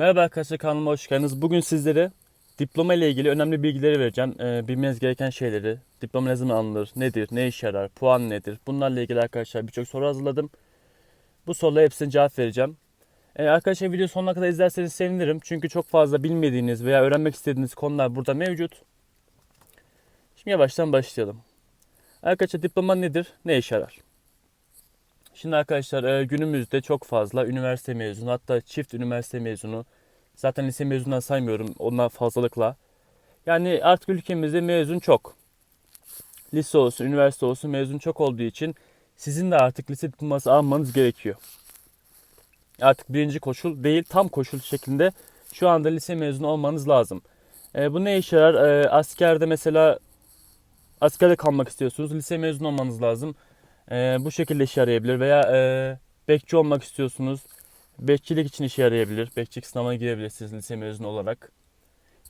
Merhaba arkadaşlar kanalıma hoş geldiniz. Bugün sizlere diploma ile ilgili önemli bilgileri vereceğim. Ee, bilmeniz gereken şeyleri, diploma ne zaman alınır, nedir, ne işe yarar, puan nedir? Bunlarla ilgili arkadaşlar birçok soru hazırladım. Bu sorulara hepsine cevap vereceğim. Ee, arkadaşlar video sonuna kadar izlerseniz sevinirim. Çünkü çok fazla bilmediğiniz veya öğrenmek istediğiniz konular burada mevcut. Şimdi yavaştan başlayalım. Arkadaşlar diploma nedir, ne işe yarar? Şimdi arkadaşlar e, günümüzde çok fazla üniversite mezunu hatta çift üniversite mezunu zaten lise mezundan saymıyorum onlar fazlalıkla. Yani artık ülkemizde mezun çok. Lise olsun, üniversite olsun mezun çok olduğu için sizin de artık lise diploması almanız gerekiyor. Artık birinci koşul değil tam koşul şeklinde şu anda lise mezunu olmanız lazım. E, bu ne işe yarar? E, askerde mesela askerde kalmak istiyorsunuz lise mezunu olmanız lazım e, bu şekilde işe yarayabilir veya e, bekçi olmak istiyorsunuz. Bekçilik için işe yarayabilir. Bekçilik sınavına girebilirsiniz lise mezunu olarak.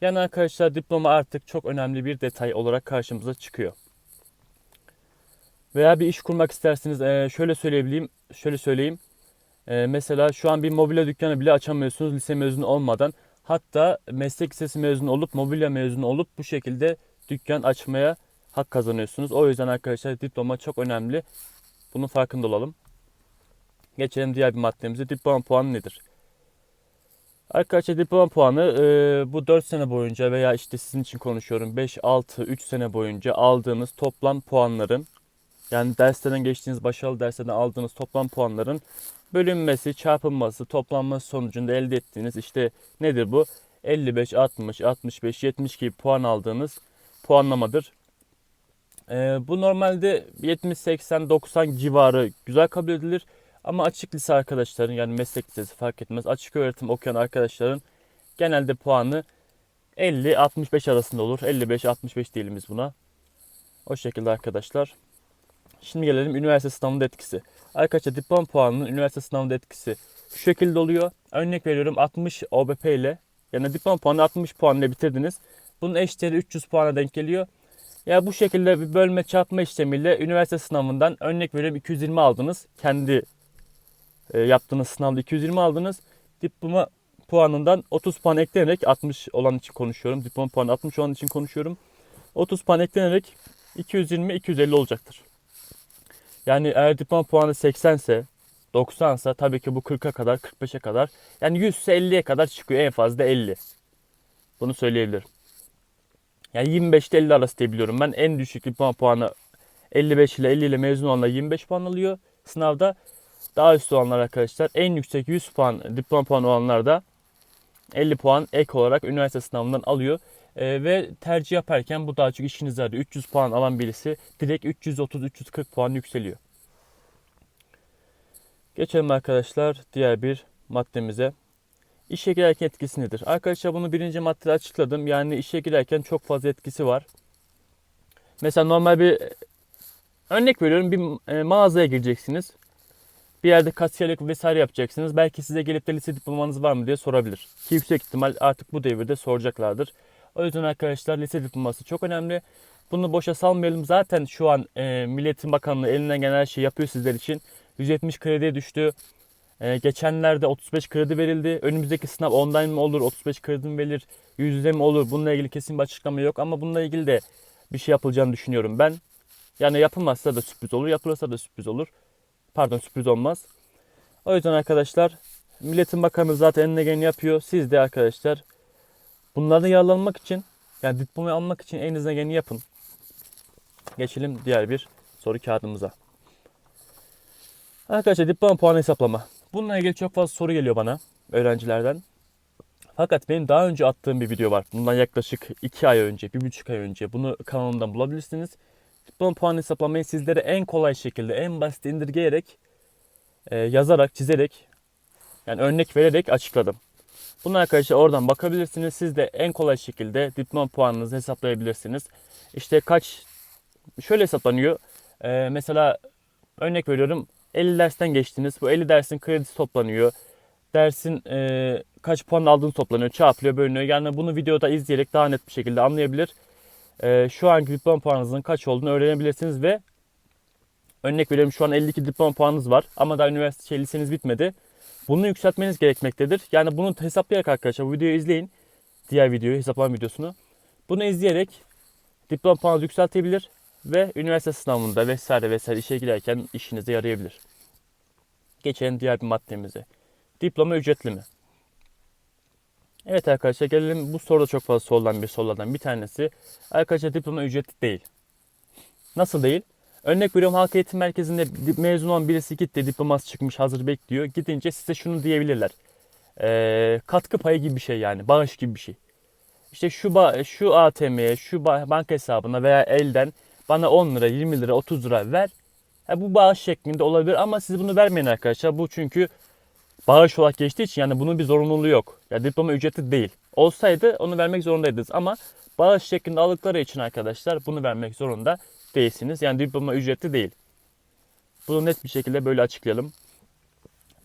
Yani arkadaşlar diploma artık çok önemli bir detay olarak karşımıza çıkıyor. Veya bir iş kurmak isterseniz e, şöyle söyleyebileyim, şöyle söyleyeyim. E, mesela şu an bir mobilya dükkanı bile açamıyorsunuz lise mezunu olmadan. Hatta meslek lisesi mezunu olup mobilya mezunu olup bu şekilde dükkan açmaya hak kazanıyorsunuz. O yüzden arkadaşlar diploma çok önemli. Bunun farkında olalım. Geçelim diğer bir maddemize. Diploma puanı nedir? Arkadaşlar diploma puanı e, bu 4 sene boyunca veya işte sizin için konuşuyorum 5, 6, 3 sene boyunca aldığınız toplam puanların yani derslerden geçtiğiniz başarılı derslerden aldığınız toplam puanların bölünmesi, çarpılması, toplanması sonucunda elde ettiğiniz işte nedir bu? 55, 60, 65, 70 gibi puan aldığınız puanlamadır. Ee, bu normalde 70, 80, 90 civarı güzel kabul edilir. Ama açık lise arkadaşların yani meslek lisesi fark etmez. Açık öğretim okuyan arkadaşların genelde puanı 50-65 arasında olur. 55-65 diyelim buna. O şekilde arkadaşlar. Şimdi gelelim üniversite sınavında etkisi. Arkadaşlar diploma puanının üniversite sınavında etkisi şu şekilde oluyor. Örnek veriyorum 60 OBP ile yani diploma puanı 60 puan ile bitirdiniz. Bunun eşdeğeri 300 puana denk geliyor. Ya bu şekilde bir bölme çarpma işlemiyle üniversite sınavından örnek veriyorum 220 aldınız. Kendi e, yaptığınız sınavda 220 aldınız. Diploma puanından 30 puan eklenerek 60 olan için konuşuyorum. Diploma puanı 60 olan için konuşuyorum. 30 puan eklenerek 220 250 olacaktır. Yani eğer diploma puanı 80 ise 90 ise tabii ki bu 40'a kadar 45'e kadar yani 100 ise 50'ye kadar çıkıyor en fazla 50. Bunu söyleyebilirim. Yani 25 ile 50 arası diye biliyorum. Ben en düşük diploma puanı 55 ile 50 ile mezun olanlar 25 puan alıyor sınavda. Daha üstü olanlar arkadaşlar en yüksek 100 puan diploma puanı olanlar da 50 puan ek olarak üniversite sınavından alıyor. Ee, ve tercih yaparken bu daha çok işinize yarıyor. 300 puan alan birisi direkt 330-340 puan yükseliyor. Geçelim arkadaşlar diğer bir maddemize. İşe girerken etkisi nedir? Arkadaşlar bunu birinci maddede açıkladım. Yani işe girerken çok fazla etkisi var. Mesela normal bir örnek veriyorum bir e, mağazaya gireceksiniz. Bir yerde kasiyerlik vesaire yapacaksınız. Belki size gelip de lise diplomanız var mı diye sorabilir. Ki yüksek ihtimal artık bu devirde soracaklardır. O yüzden arkadaşlar lise diploması çok önemli. Bunu boşa salmayalım. Zaten şu an e, Milletin Bakanlığı elinden gelen her şeyi yapıyor sizler için. 170 krediye düştü. Ee, geçenlerde 35 kredi verildi. Önümüzdeki sınav online mi olur, 35 kredi mi verilir, yüz yüze mi olur? Bununla ilgili kesin bir açıklama yok ama bununla ilgili de bir şey yapılacağını düşünüyorum ben. Yani yapılmazsa da sürpriz olur, yapılırsa da sürpriz olur. Pardon sürpriz olmaz. O yüzden arkadaşlar Milletin Bakanı zaten eline geleni yapıyor. Siz de arkadaşlar bunlardan yararlanmak için yani diplomayı almak için elinizden geleni yapın. Geçelim diğer bir soru kağıdımıza. Arkadaşlar diploma puanı hesaplama. Bununla ilgili çok fazla soru geliyor bana öğrencilerden. Fakat benim daha önce attığım bir video var. Bundan yaklaşık 2 ay önce, 1,5 ay önce. Bunu kanalımdan bulabilirsiniz. Diploma puanı hesaplamayı sizlere en kolay şekilde, en basit indirgeyerek, e, yazarak, çizerek, yani örnek vererek açıkladım. Bunu arkadaşlar oradan bakabilirsiniz. Siz de en kolay şekilde diploma puanınızı hesaplayabilirsiniz. İşte kaç, şöyle hesaplanıyor. E, mesela örnek veriyorum 50 dersten geçtiniz. Bu 50 dersin kredisi toplanıyor. Dersin e, kaç puan aldığını toplanıyor, çarpılıyor, bölünüyor. Yani bunu videoda izleyerek daha net bir şekilde anlayabilir. E, şu anki diploma puanınızın kaç olduğunu öğrenebilirsiniz ve örnek veriyorum şu an 52 diploma puanınız var ama daha üniversite şey, liseniz bitmedi. Bunu yükseltmeniz gerekmektedir. Yani bunu hesaplayarak arkadaşlar bu videoyu izleyin. Diğer videoyu, hesaplama videosunu. Bunu izleyerek diploma puanınızı yükseltebilir ve üniversite sınavında vesaire vesaire işe girerken işinize yarayabilir. Geçelim diğer bir maddemize. Diploma ücretli mi? Evet arkadaşlar gelelim bu soruda çok fazla sorulan bir sorulardan bir tanesi. Arkadaşlar diploma ücretli değil. Nasıl değil? Örnek veriyorum halk eğitim merkezinde mezun olan birisi gitti diploması çıkmış hazır bekliyor. Gidince size şunu diyebilirler. Ee, katkı payı gibi bir şey yani bağış gibi bir şey. İşte şu şu ATM'ye, şu ba- banka hesabına veya elden bana 10 lira, 20 lira, 30 lira ver. Ha, bu bağış şeklinde olabilir ama siz bunu vermeyin arkadaşlar. Bu çünkü bağış olarak geçtiği için yani bunun bir zorunluluğu yok. Ya diploma ücreti değil. Olsaydı onu vermek zorundaydınız ama bağış şeklinde aldıkları için arkadaşlar bunu vermek zorunda değilsiniz. Yani diploma ücretli değil. Bunu net bir şekilde böyle açıklayalım.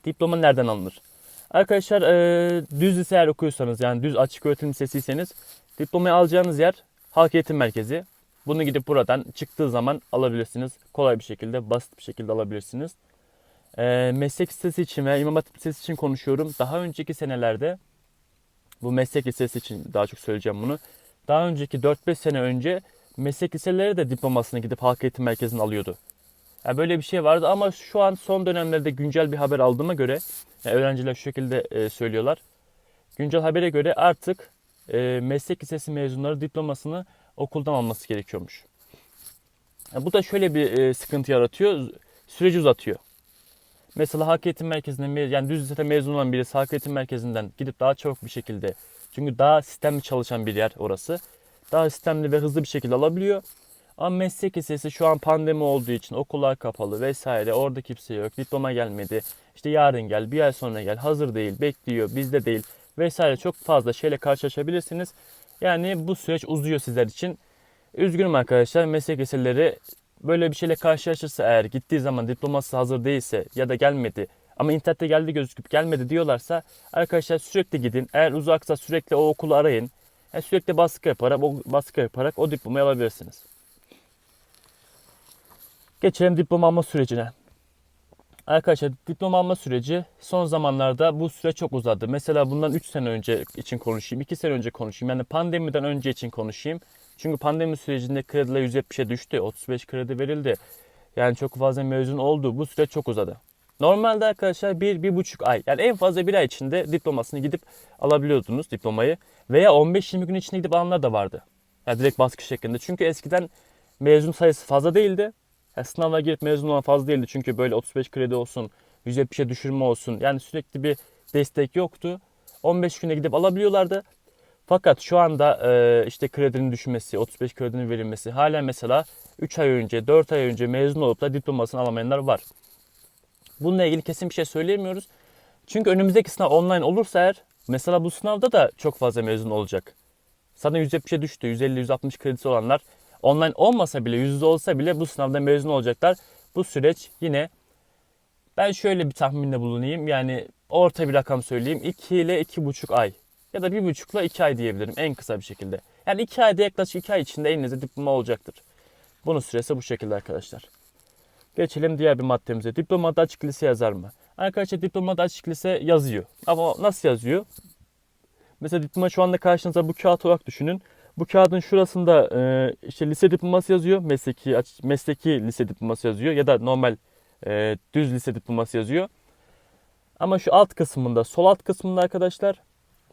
Diploma nereden alınır? Arkadaşlar e, düz lise eğer okuyorsanız yani düz açık öğretim lisesiyseniz diplomayı alacağınız yer halk eğitim merkezi. Bunu gidip buradan çıktığı zaman alabilirsiniz. Kolay bir şekilde, basit bir şekilde alabilirsiniz. E, meslek lisesi için veya imam hatip lisesi için konuşuyorum. Daha önceki senelerde bu meslek lisesi için daha çok söyleyeceğim bunu. Daha önceki 4-5 sene önce meslek liseleri de diplomasını gidip halk eğitim merkezine alıyordu. Yani böyle bir şey vardı ama şu an son dönemlerde güncel bir haber aldığıma göre yani öğrenciler şu şekilde e, söylüyorlar. Güncel habere göre artık e, meslek lisesi mezunları diplomasını okuldan alması gerekiyormuş. Yani bu da şöyle bir e, sıkıntı yaratıyor. Süreci uzatıyor. Mesela halk eğitim merkezinden me- yani düz lisede mezun olan birisi halk eğitim merkezinden gidip daha çabuk bir şekilde çünkü daha sistemli çalışan bir yer orası. Daha sistemli ve hızlı bir şekilde alabiliyor. Ama meslek lisesi şu an pandemi olduğu için okullar kapalı vesaire. Orada kimse yok. Diploma gelmedi. İşte yarın gel, bir ay sonra gel. Hazır değil, bekliyor, bizde değil vesaire. Çok fazla şeyle karşılaşabilirsiniz. Yani bu süreç uzuyor sizler için. Üzgünüm arkadaşlar. Meslek liseleri böyle bir şeyle karşılaşırsa eğer gittiği zaman diploması hazır değilse ya da gelmedi ama internette geldi gözüküp gelmedi diyorlarsa arkadaşlar sürekli gidin. Eğer uzaksa sürekli o okulu arayın. Yani sürekli baskı yaparak, o baskı yaparak o diplomayı alabilirsiniz. Geçelim diploma alma sürecine. Arkadaşlar diploma alma süreci son zamanlarda bu süre çok uzadı. Mesela bundan 3 sene önce için konuşayım, 2 sene önce konuşayım. Yani pandemiden önce için konuşayım. Çünkü pandemi sürecinde krediler 170'e düştü. 35 kredi verildi. Yani çok fazla mezun oldu. Bu süreç çok uzadı. Normalde arkadaşlar bir, bir buçuk ay yani en fazla bir ay içinde diplomasını gidip alabiliyordunuz diplomayı. Veya 15-20 gün içinde gidip alanlar da vardı. Yani direkt baskı şeklinde. Çünkü eskiden mezun sayısı fazla değildi. Yani sınavlara girip mezun olan fazla değildi. Çünkü böyle 35 kredi olsun, 170'e düşürme olsun. Yani sürekli bir destek yoktu. 15 güne gidip alabiliyorlardı. Fakat şu anda e, işte kredinin düşmesi, 35 kredinin verilmesi hala mesela 3 ay önce, 4 ay önce mezun olup da diplomasını alamayanlar var. Bununla ilgili kesin bir şey söyleyemiyoruz. Çünkü önümüzdeki sınav online olursa eğer mesela bu sınavda da çok fazla mezun olacak. Sana 170'e düştü. 150-160 kredisi olanlar online olmasa bile, yüzde olsa bile bu sınavda mezun olacaklar. Bu süreç yine ben şöyle bir tahminde bulunayım. Yani orta bir rakam söyleyeyim. 2 ile 2,5 ay ya da 1,5 ile 2 ay diyebilirim en kısa bir şekilde. Yani 2 ayda yaklaşık 2 ay içinde elinizde diploma olacaktır. Bunun süresi bu şekilde arkadaşlar. Geçelim diğer bir maddemize. Diplomada açık lise yazar mı? Arkadaşlar diplomada açık lise yazıyor. Ama nasıl yazıyor? Mesela diploma şu anda karşınıza bu kağıt olarak düşünün. Bu kağıdın şurasında e, işte lise diploması yazıyor. Mesleki mesleki lise diploması yazıyor ya da normal e, düz lise diploması yazıyor. Ama şu alt kısmında, sol alt kısmında arkadaşlar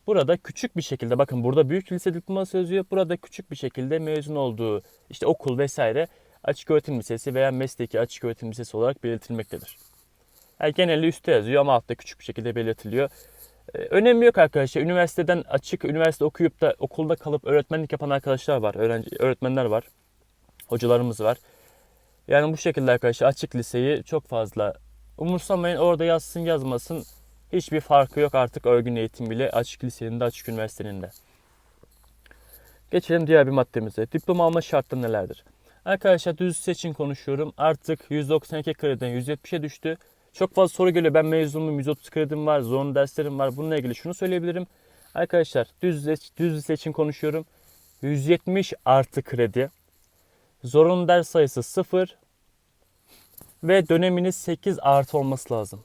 burada küçük bir şekilde bakın burada büyük lise diploması yazıyor. Burada küçük bir şekilde mezun olduğu işte okul vesaire açık öğretim lisesi veya mesleki açık öğretim lisesi olarak belirtilmektedir. Yani genelde üstte yazıyor ama altta küçük bir şekilde belirtiliyor. Ee, önemi yok arkadaşlar. Üniversiteden açık üniversite okuyup da okulda kalıp öğretmenlik yapan arkadaşlar var. Öğrenci, öğretmenler var. Hocalarımız var. Yani bu şekilde arkadaşlar açık liseyi çok fazla umursamayın. Orada yazsın yazmasın hiçbir farkı yok artık örgün eğitim bile açık lisenin de açık üniversitenin de. Geçelim diğer bir maddemize. Diploma alma şartları nelerdir? Arkadaşlar düz lise için konuşuyorum. Artık 192 krediden 170'e düştü. Çok fazla soru geliyor. Ben mezunum, 130 kredim var, zorunlu derslerim var. Bununla ilgili şunu söyleyebilirim. Arkadaşlar düz düz lise için konuşuyorum. 170 artı kredi. Zorunlu ders sayısı 0. Ve döneminiz 8 artı olması lazım.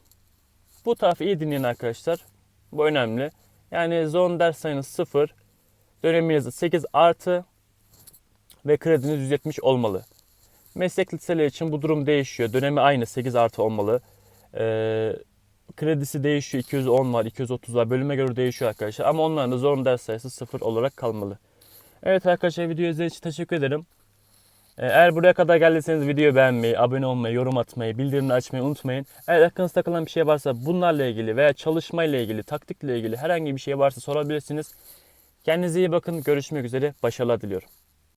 Bu tarafı iyi dinleyin arkadaşlar. Bu önemli. Yani zon ders sayınız 0. Döneminiz 8 artı ve krediniz 170 olmalı. Meslek liseleri için bu durum değişiyor. Dönemi aynı 8 artı olmalı. Ee, kredisi değişiyor. 210 var, 230 var. Bölüme göre değişiyor arkadaşlar. Ama onların da zorunlu ders sayısı 0 olarak kalmalı. Evet arkadaşlar video izlediğiniz için teşekkür ederim. Ee, Eğer buraya kadar geldiyseniz videoyu beğenmeyi, abone olmayı, yorum atmayı, bildirimleri açmayı unutmayın. Eğer aklınızda takılan bir şey varsa bunlarla ilgili veya çalışmayla ilgili, taktikle ilgili herhangi bir şey varsa sorabilirsiniz. Kendinize iyi bakın. Görüşmek üzere. Başarılar diliyorum.